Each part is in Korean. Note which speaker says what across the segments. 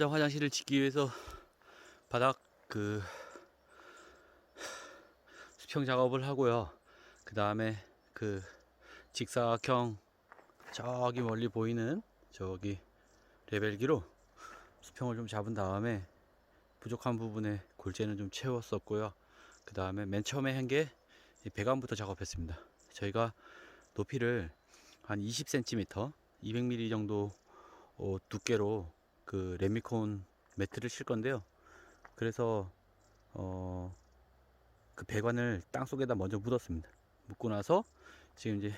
Speaker 1: 샤워장 화장실을 짓기 위해서 바닥 그 수평 작업을 하고요. 그 다음에 그 직사각형 저기 멀리 보이는 저기 레벨기로 수평을 좀 잡은 다음에 부족한 부분에 골재는 좀 채웠었고요. 그 다음에 맨 처음에 한 게 배관부터 작업했습니다. 저희가 높이를 한 20cm, 200mm 정도 어, 두께로 그 레미콘 매트를 칠 건데요. 그래서 어, 그 배관을 땅 속에다 먼저 묻었습니다. 묻고 나서 지금 이제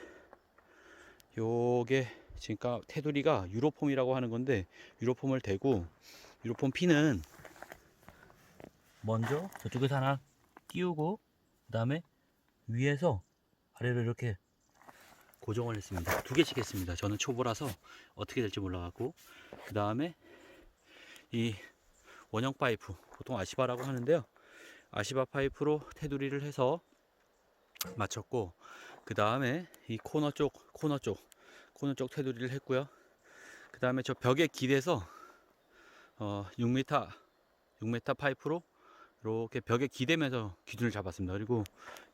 Speaker 1: 요게 지금 까- 테두리가 유로폼이라고 하는 건데 유로폼을 대고 유로폼 피는 먼저 저쪽에서 하나 끼우고 그 다음에 위에서 아래로 이렇게 고정을 했습니다. 두 개씩 했습니다. 저는 초보라서 어떻게 될지 몰라갖고 그 다음에 이 원형 파이프 보통 아시바라고 하는데요. 아시바 파이프로 테두리를 해서 맞췄고 그 다음에 이 코너 쪽 코너 쪽 코너 쪽 테두리를 했고요. 그 다음에 저 벽에 기대서 어 6m 6m 파이프로 이렇게 벽에 기대면서 기준을 잡았습니다. 그리고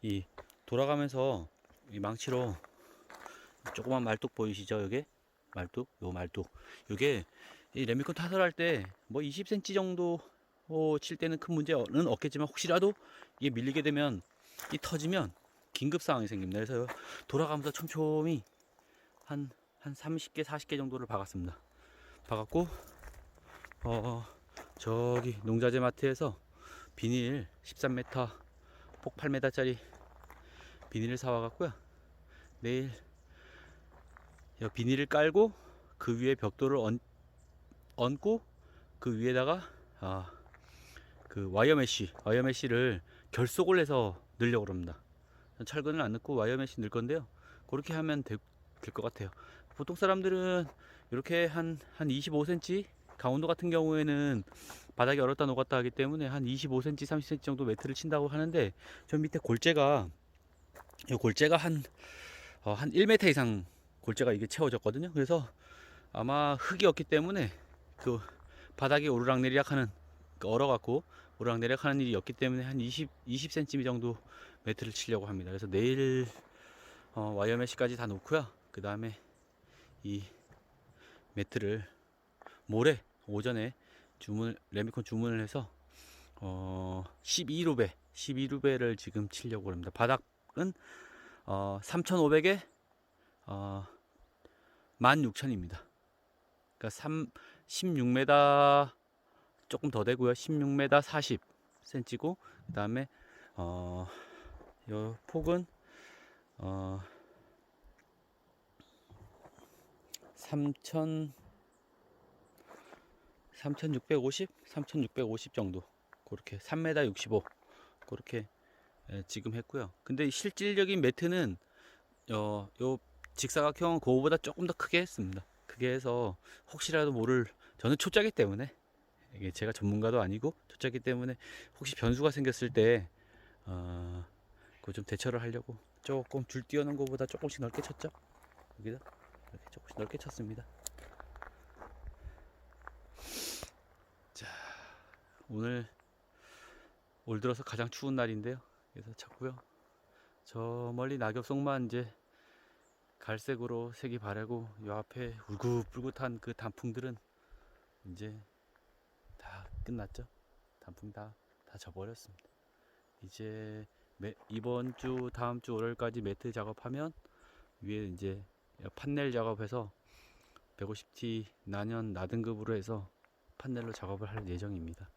Speaker 1: 이 돌아가면서 이 망치로 조그만 말뚝 보이시죠? 여기 말뚝, 요 말뚝. 요게 이 레미콘 타설할 때 뭐 20cm 정도 어, 칠 때는 큰 문제는 없겠지만 혹시라도 이게 밀리게 되면 이 터지면 긴급 상황이 생깁니다. 그래서 돌아가면서 촘촘히 한, 한 30개, 40개 정도를 박았습니다. 박았고, 어, 저기 농자재 마트에서 비닐 13m, 폭 8m짜리 비닐을 사와갖고요. 내일 이 비닐을 깔고 그 위에 벽돌을 얹, 얹고 그 위에다가 아, 그 와이어 메쉬, 와이어 메쉬를 결속을 해서 넣으려고 합니다. 철근을 안 넣고 와이어 메쉬 넣을 건데요. 그렇게 하면 될 것 같아요. 보통 사람들은 이렇게 한, 한 25cm 강원도 같은 경우에는 바닥이 얼었다 녹았다 하기 때문에 한 25cm, 30cm 정도 매트를 친다고 하는데 저 밑에 골재가 이 골재가 한, 어, 한 1m 이상 골재가 이게 채워졌거든요. 그래서 아마 흙이 없기 때문에 그 바닥이 오르락내리락 하는 그 얼어갖고 오르락내리락 하는 일이 없기 때문에 한 20, 20cm 정도 매트를 치려고 합니다. 그래서 내일 어, 와이어 메시까지 다 놓고요. 그 다음에 이 매트를 모레 오전에 주문 레미콘 주문을 해서 어 12루베 12루베를 지금 치려고 합니다. 바닥은 어 3,500에 어 16,000입니다. 그러니까 3 16m 조금 더 되고요. 16m 40cm고 그 다음에 어 요 폭은 어 3,000 3,650, 3,650 정도 그렇게 3m 65 그렇게 예, 지금 했고요. 근데 실질적인 매트는 어, 요 직사각형은 그거보다 조금 더 크게 했습니다. 크게 해서 혹시라도 모를 저는 초짜기 때문에 이게 제가 전문가도 아니고 초짜기 때문에 혹시 변수가 생겼을 때 어, 그거 좀 대처를 하려고 조금 줄 띄워놓은 것보다 조금씩 넓게 쳤죠. 여기다 이렇게 조금씩 넓게 쳤습니다. 오늘 올 들어서 가장 추운 날인데요. 그래서 쳤고요. 저 멀리 낙엽송만 이제 갈색으로 색이 바래고 요 앞에 울긋불긋한 그 단풍들은 이제 다 끝났죠. 단풍 다, 다 져버렸습니다. 이제 매, 이번 주, 다음 주 월요일까지 매트 작업하면 위에 이제 판넬 작업해서 150T 난연 나등급으로 해서 판넬로 작업을 할 예정입니다.